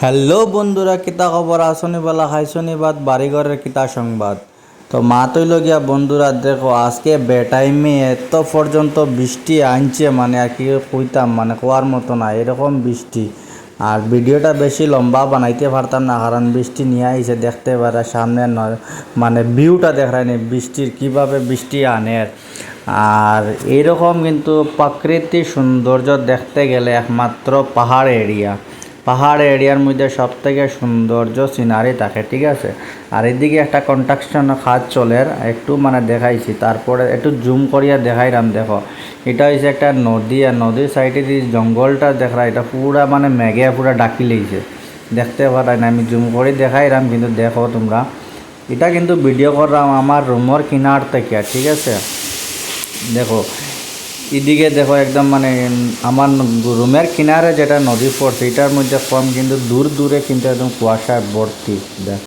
Hello বন্ধুরা, কিতা খবর? আসনি বলা খাইছনি বাদ, বাড়িঘরের কিতা সংবাদ? তো মা তৈল গিয়া বন্ধুরা, দেখো, আজকে বেটাইমে এত পর্যন্ত বৃষ্টি আনছে মানে আর কি কইতাম মানে কোয়ার মতো না, এরকম বৃষ্টি। আর ভিডিওটা বেশি লম্বা বানাইতে পারতাম না, কারণ বৃষ্টি নিয়ে আইছে, দেখতে পারে সামনে মানে ভিউটা দেখায়নি বৃষ্টির, কীভাবে বৃষ্টি আনে। আর এইরকম কিন্তু প্রাকৃতিক সৌন্দর্য দেখতে গেলে একমাত্র পাহাড় এরিয়া। পাহাড় এরিয়ার মধ্যে সব থেকে সৌন্দর্য সিনারি থাকে, ঠিক আছে? আর এদিকে একটা কনস্ট্রাকশন কাজ চলে, একটু মানে দেখাইছি, তারপরে একটু জুম করিয়া দেখাইলাম, দেখো। এটা হচ্ছে একটা নদী, আর নদীর সাইডে যে জঙ্গলটা দেখা এটা পুরা মানে মেঘে পুরা ডাকি লেগেছে। দেখতে পারাই না, আমি জুম করে দেখাইলাম, কিন্তু দেখো তোমরা। এটা কিন্তু ভিডিও করলাম আমার রুমের কিনার থেকে, ঠিক আছে? দেখো এদিকে দেখো একদম মানে আমার রুমের কিনারে যেটা নদী পড়ছে এটার মধ্যে কম কিন্তু দূর দূরে কিন্তু একদম কুয়াশায় ভর্তি, দেখ।